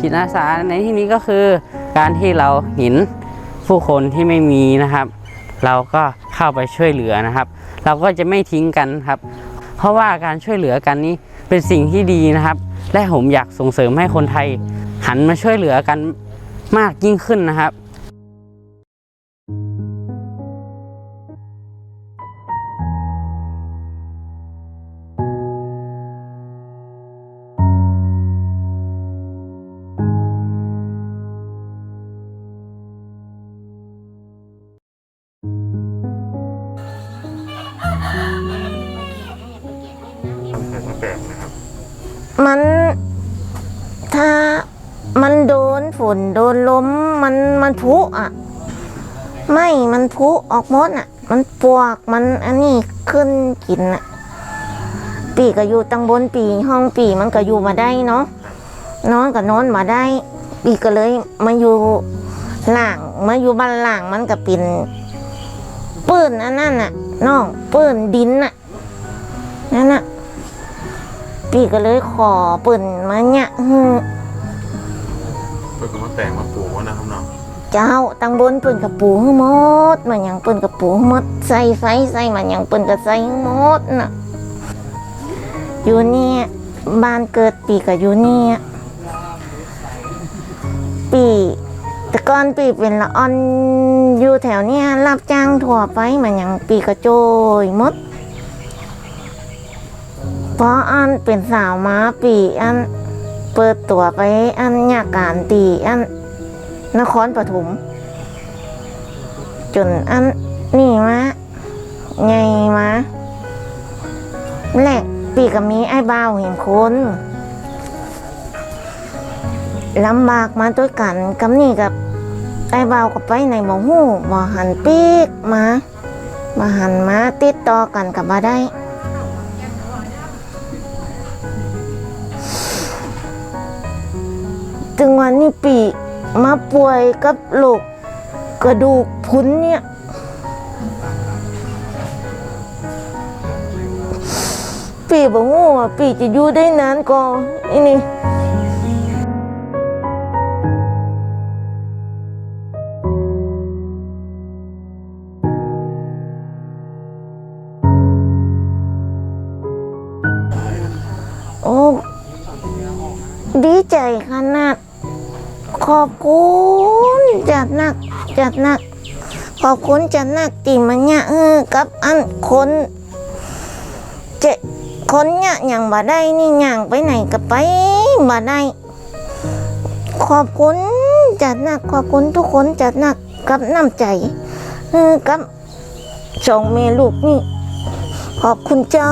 จิตอาสาในที่นี้ก็คือ การที่เราเห็นผู้คนที่ไม่มีนะครับ เราก็เข้าไปช่วยเหลือนะครับ เราก็จะไม่ทิ้งกันครับ เพราะว่าการช่วยเหลือกันนี้เป็นสิ่งที่ดีนะครับ และผมอยากส่งเสริมให้คนไทย หันมาช่วยเหลือกันมากยิ่งขึ้นนะครับ แปลกนะครับ มันถ้ามันโดนฝนโดนลมมันมันผุอะ ไม่มันผุออกมดอะ มันปวกมันอันนี้ขึ้นกินอะ ปีก็อยู่ตังบนปีห้องปีมันก็อยู่มาได้เนาะนอนก็นอนมาได้ ปีก็เลยมาอยู่หลังมาอยู่บ้านหลังมันก็เป็นปืนอันนั้นน่ะน้องปืนดินน่ะนั่นน่ะ พี่ก็เลยขอปิ่นมาเนี่ยฮึเพื่อมาแต่งมาปลูกว่านะครับเนาะเจ้าตังบนปิ่นกับปูหมดมันยังปิ่นกับปูหมดใส่ไฟใส่มันยังปิ่นกับใส่หมดน่ะอยู่เนี่ยบ้านเกิดปีกับอยู่เนี่ยปีแต่ก่อนปีเป็นละออนอยู่แถวเนี้ยรับจ้างทั่วไปมันยังปีกระโจยมด เพราะอันเป็นสาวม้าปีอัน เปิดตัวไปอันยาการตีอัน นครปฐมจนอันนี่มาไงมาแรกปีก็มีไอ้บ่าวเห็นคนลำบากมาด้วยกันกับนี่กับไอ้บ่าวก็ไปในบ่หูบ่หันปีกมาบ่หันมาติดต่อกันกับบ่ได้ ถึงวันนี้ปีมาป่วยกับโรคกระดูกพรุนเนี่ย ปีบอกว่าปีจะอยู่ได้นานก็อ้นี่โอ้ดีใจขนาด ขอบคุณจัดหนักจัดหนัก ขอบคุณจัดหนักตีมันเนี่ยเออกับอันคนเจคนเนี่ยอย่างบ่ได้นี่อย่างไปไหนก็ไปบ่ได้ ขอบคุณจัดหนักขอบคุณทุกคนจัดหนักกับน้ำใจเออกับสองเมลูกนี่ ขอบคุณเจ้า